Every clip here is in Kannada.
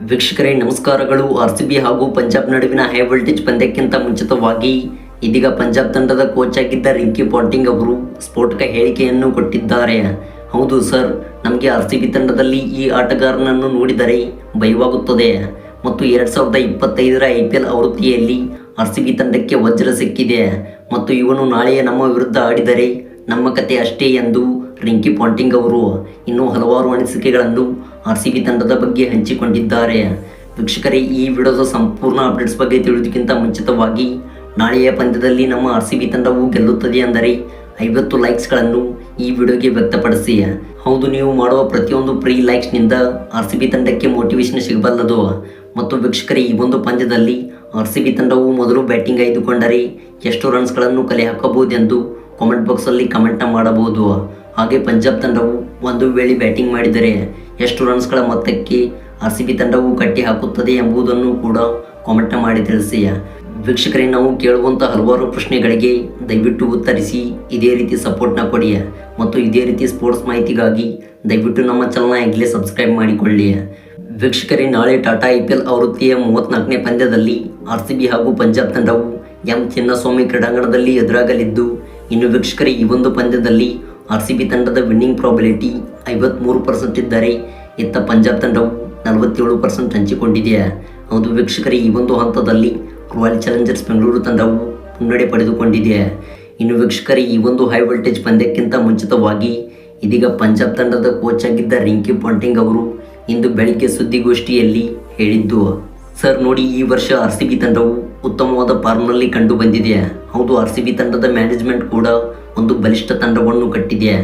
ವೀಕ್ಷಕರೇ, ನಮಸ್ಕಾರಗಳು. ಆರ್ ಸಿ ಬಿ ಹಾಗೂ ಪಂಜಾಬ್ ನಡುವಿನ ಹೈ ವೋಲ್ಟೇಜ್ ಪಂದ್ಯಕ್ಕಿಂತ ಮುಂಚಿತವಾಗಿ ಇದೀಗ ಪಂಜಾಬ್ ತಂಡದ ಕೋಚ್ ಆಗಿದ್ದ ರಿಂಕಿ ಪಾಂಟಿಂಗ್ ಅವರು ಸ್ಫೋಟಕ ಹೇಳಿಕೆಯನ್ನು ಕೊಟ್ಟಿದ್ದಾರೆ. ಹೌದು ಸರ್, ನಮಗೆ ಆರ್ ಸಿ ಬಿ ತಂಡದಲ್ಲಿ ಈ ಆಟಗಾರನನ್ನು ನೋಡಿದರೆ ಭಯವಾಗುತ್ತದೆ. ಮತ್ತು ಎರಡು ಸಾವಿರದ ಇಪ್ಪತ್ತೈದರ ಐ ಪಿ ಎಲ್ ಆವೃತ್ತಿಯಲ್ಲಿ ಆರ್ ಸಿ ಬಿ ತಂಡಕ್ಕೆ ವಜ್ರ ಸಿಕ್ಕಿದೆ. ಮತ್ತು ಇವನು ನಾಳೆಯ ನಮ್ಮ ವಿರುದ್ಧ ಆಡಿದರೆ ನಮ್ಮ ಕತೆ ಅಷ್ಟೇ ಎಂದು ರಿಂಕಿ ಪಾಂಟಿಂಗ್ ಅವರು ಇನ್ನೂ ಹಲವಾರು ಅನಿಸಿಕೆಗಳನ್ನು ಆರ್ ಸಿ ಬಿ ತಂಡದ ಬಗ್ಗೆ ಹಂಚಿಕೊಂಡಿದ್ದಾರೆ. ವೀಕ್ಷಕರೇ, ಈ ವಿಡಿಯೋದ ಸಂಪೂರ್ಣ ಅಪ್ಡೇಟ್ಸ್ ಬಗ್ಗೆ ತಿಳಿಯೋದಕ್ಕಿಂತ ಮುಂಚಿತವಾಗಿ ನಾಳೆಯ ಪಂದ್ಯದಲ್ಲಿ ನಮ್ಮ ಆರ್ ಸಿ ಬಿ ತಂಡವು ಗೆಲ್ಲುತ್ತದೆ ಅಂದರೆ ಐವತ್ತು ಲೈಕ್ಸ್ಗಳನ್ನು ಈ ವಿಡಿಯೋಗೆ ವ್ಯಕ್ತಪಡಿಸಿ. ಹೌದು, ನೀವು ಮಾಡುವ ಪ್ರತಿಯೊಂದು ಪ್ರೀ ಲೈಕ್ಸ್ನಿಂದ ಆರ್ ಸಿ ಬಿ ತಂಡಕ್ಕೆ ಮೋಟಿವೇಶನ್ ಸಿಗಬಲ್ಲದು. ಮತ್ತು ವೀಕ್ಷಕರೇ, ಈ ಒಂದು ಪಂದ್ಯದಲ್ಲಿ ಆರ್ ಸಿ ಬಿ ತಂಡವು ಮೊದಲು ಬ್ಯಾಟಿಂಗ್ ಆಯ್ದುಕೊಂಡರೆ ಎಷ್ಟು ರನ್ಸ್ಗಳನ್ನು ಕಲೆ ಹಾಕಬಹುದೆಂದು ಕಾಮೆಂಟ್ ಬಾಕ್ಸಲ್ಲಿ ಕಮೆಂಟ್ನ ಮಾಡಬಹುದು. ಹಾಗೆ ಪಂಜಾಬ್ ತಂಡವು ಒಂದು ವೇಳೆ ಬ್ಯಾಟಿಂಗ್ ಮಾಡಿದರೆ ಎಷ್ಟು ರನ್ಸ್ಗಳ ಮೊತ್ತಕ್ಕೆ ಆರ್ ಸಿ ಬಿ ತಂಡವು ಕಟ್ಟಿ ಹಾಕುತ್ತದೆ ಎಂಬುದನ್ನು ಕೂಡ ಕಾಮೆಂಟ್ ಮಾಡಿ ತಿಳಿಸಿ ವೀಕ್ಷಕರೇ, ನಾವು ಕೇಳುವಂಥ ಹಲವಾರು ಪ್ರಶ್ನೆಗಳಿಗೆ ದಯವಿಟ್ಟು ಉತ್ತರಿಸಿ ಇದೇ ರೀತಿ ಸಪೋರ್ಟ್ನ ಕೊಡಿಯ? ಮತ್ತು ಇದೇ ರೀತಿ ಸ್ಪೋರ್ಟ್ಸ್ ಮಾಹಿತಿಗಾಗಿ ದಯವಿಟ್ಟು ನಮ್ಮ ಚಾನಲ್ನ ಈಗಲೇ ಸಬ್ಸ್ಕ್ರೈಬ್ ಮಾಡಿಕೊಳ್ಳಿ ವೀಕ್ಷಕರೇ, ನಾಳೆ ಟಾಟಾ ಐ ಪಿ ಎಲ್ ಆವೃತ್ತಿಯ ಮೂವತ್ತ್ನಾಲ್ಕನೇ ಪಂದ್ಯದಲ್ಲಿ ಆರ್ ಸಿ ಬಿ ಹಾಗೂ ಪಂಜಾಬ್ ತಂಡವು ಎಂ ಚಿನ್ನಸ್ವಾಮಿ ಕ್ರೀಡಾಂಗಣದಲ್ಲಿ ಎದುರಾಗಲಿದ್ದು, ಇನ್ನು ವೀಕ್ಷಕರೇ, ಈ ಒಂದು ಪಂದ್ಯದಲ್ಲಿ ಆರ್ ಸಿ ಬಿ ತಂಡದ ವಿನ್ನಿಂಗ್ ಪ್ರಾಬಿಲಿಟಿ ಐವತ್ಮೂರು ಪರ್ಸೆಂಟ್ ಇದ್ದರೆ ಇತ್ತ ಪಂಜಾಬ್ ತಂಡವು ನಲವತ್ತೇಳು ಪರ್ಸೆಂಟ್ ಹಂಚಿಕೊಂಡಿದೆ. ಹೌದು ವೀಕ್ಷಕರೇ, ಈ ಒಂದು ಹಂತದಲ್ಲಿ ರಾಯಲ್ ಚಾಲೆಂಜರ್ಸ್ ಬೆಂಗಳೂರು ತಂಡವು ಮುನ್ನಡೆ ಪಡೆದುಕೊಂಡಿದೆ. ಇನ್ನು ವೀಕ್ಷಕರೇ, ಈ ಒಂದು ಹೈ ವೋಲ್ಟೇಜ್ ಪಂದ್ಯಕ್ಕಿಂತ ಮುಂಚಿತವಾಗಿ ಇದೀಗ ಪಂಜಾಬ್ ತಂಡದ ಕೋಚ್ ಆಗಿದ್ದ ರಿಂಕಿ ಪಾಂಟಿಂಗ್ ಅವರು ಇಂದು ಬೆಳಿಗ್ಗೆ ಸುದ್ದಿಗೋಷ್ಠಿಯಲ್ಲಿ ಹೇಳಿದ್ದು ಸರ್ ನೋಡಿ, ಈ ವರ್ಷ ಆರ್ ಸಿ ಬಿ ತಂಡವು ಉತ್ತಮವಾದ ಫಾರ್ಮ್ನಲ್ಲಿ ಕಂಡು ಬಂದಿದೆ ಹೌದು ಆರ್ ಸಿ ಬಿ ತಂಡದ ಮ್ಯಾನೇಜ್ಮೆಂಟ್ ಕೂಡ ಒಂದು ಬಲಿಷ್ಠ ತಂಡವನ್ನು ಕಟ್ಟಿದೆ.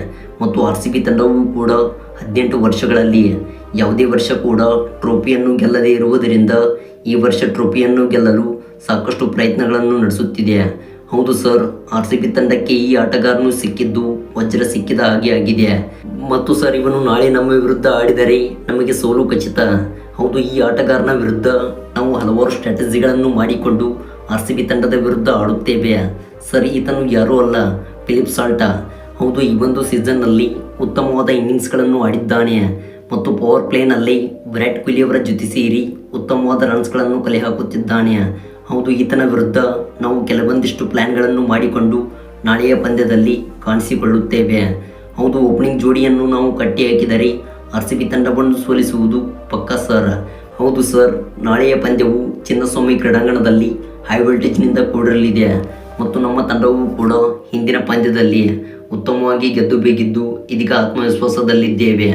ಮತ್ತು ಆರ್ ಸಿ ಬಿ ತಂಡವು ಕೂಡ ಹದಿನೆಂಟು ವರ್ಷಗಳಲ್ಲಿ ಯಾವುದೇ ವರ್ಷ ಕೂಡ ಟ್ರೋಫಿಯನ್ನು ಗೆಲ್ಲದೇ ಇರುವುದರಿಂದ ಈ ವರ್ಷ ಟ್ರೋಫಿಯನ್ನು ಗೆಲ್ಲಲು ಸಾಕಷ್ಟು ಪ್ರಯತ್ನಗಳನ್ನು ನಡೆಸುತ್ತಿದೆ. ಹೌದು ಸರ್ ಆರ್ ಸಿ ಬಿ ತಂಡಕ್ಕೆ ಈ ಆಟಗಾರನು ಸಿಕ್ಕಿದ್ದು ವಜ್ರ ಸಿಕ್ಕಿದ ಹಾಗೆ ಆಗಿದೆ. ಮತ್ತು ಸರ್ ಇವನು ನಾಳೆ ನಮ್ಮ ವಿರುದ್ಧ ಆಡಿದರೆ ನಮಗೆ ಸೋಲು ಖಚಿತ. ಹೌದು, ಈ ಆಟಗಾರನ ವಿರುದ್ಧ ನಾವು ಹಲವಾರು ಸ್ಟ್ರಾಟಜಿಗಳನ್ನು ಮಾಡಿಕೊಂಡು ಆರ್ ಸಿ ಬಿ ತಂಡದ ವಿರುದ್ಧ ಆಡುತ್ತೇವೆ. ಸರಿ, ಈತನು ಯಾರೂ ಅಲ್ಲ, ಫಿಲಿಪ್ ಸಾಲ್ಟಾ. ಹೌದು, ಈ ಒಂದು ಸೀಸನ್ನಲ್ಲಿ ಉತ್ತಮವಾದ ಇನ್ನಿಂಗ್ಸ್ಗಳನ್ನು ಆಡಿದ್ದಾನೆ. ಮತ್ತು ಪವರ್ ಪ್ಲೇನಲ್ಲಿ ವಿರಾಟ್ ಕೊಹ್ಲಿಯವರ ಜೊತೆ ಸೇರಿ ಉತ್ತಮವಾದ ರನ್ಸ್ಗಳನ್ನು ಕಲೆ ಹಾಕುತ್ತಿದ್ದಾನೆ. ಹೌದು, ಈತನ ವಿರುದ್ಧ ನಾವು ಕೆಲವೊಂದಿಷ್ಟು ಪ್ಲ್ಯಾನ್ಗಳನ್ನು ಮಾಡಿಕೊಂಡು ನಾಳೆಯ ಪಂದ್ಯದಲ್ಲಿ ಕಾಣಿಸಿಕೊಳ್ಳುತ್ತೇವೆ. ಹೌದು ಓಪನಿಂಗ್ ಜೋಡಿಯನ್ನು ನಾವು ಕಟ್ಟಿ ಹಾಕಿದರೆ ಆರ್ ಸಿ ಬಿ ತಂಡವನ್ನು ಸೋಲಿಸುವುದು ಪಕ್ಕಾ ಸರ್. ಹೌದು ಸರ್, ನಾಳೆಯ ಪಂದ್ಯವು ಚಿನ್ನಸ್ವಾಮಿ ಕ್ರೀಡಾಂಗಣದಲ್ಲಿ ಹೈ ವೋಲ್ಟೇಜ್ನಿಂದ ಕೂಡಿರಲಿದೆ. ಮತ್ತು ನಮ್ಮ ತಂಡವು ಕೂಡ ಹಿಂದಿನ ಪಂದ್ಯದಲ್ಲಿ ಉತ್ತಮವಾಗಿ ಗೆದ್ದು ಬೇಗಿದ್ದು ಇದೀಗ ಆತ್ಮವಿಶ್ವಾಸದಲ್ಲಿದ್ದೇವೆ.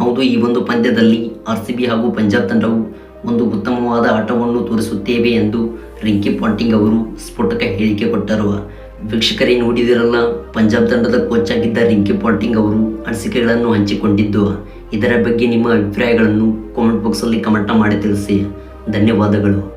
ಹೌದು, ಈ ಒಂದು ಪಂದ್ಯದಲ್ಲಿ ಆರ್ ಸಿ ಬಿ ಹಾಗೂ ಪಂಜಾಬ್ ತಂಡವು ಒಂದು ಉತ್ತಮವಾದ ಆಟವನ್ನು ತೋರಿಸುತ್ತೇವೆ ಎಂದು ರಿಂಕಿ ಪಾಂಟಿಂಗ್ ಅವರು ಸ್ಫೋಟಕ ಹೇಳಿಕೆ ಕೊಟ್ಟರು. ವೀಕ್ಷಕರೇ, ನೋಡಿದಿರಲ್ಲ, ಪಂಜಾಬ್ ತಂಡದ ಕೋಚ್ ಆಗಿದ್ದ ರಿಂಕಿ ಪಾಂಟಿಂಗ್ ಅವರು ಅನಿಸಿಕೆಗಳನ್ನು ಹಂಚಿಕೊಂಡಿದ್ದು ಇದರ ಬಗ್ಗೆ ನಿಮ್ಮ ಅಭಿಪ್ರಾಯಗಳನ್ನು ಕಾಮೆಂಟ್ ಬಾಕ್ಸಲ್ಲಿ ಕಮೆಂಟ್ ಮಾಡಿ ತಿಳಿಸಿ. ಧನ್ಯವಾದಗಳು.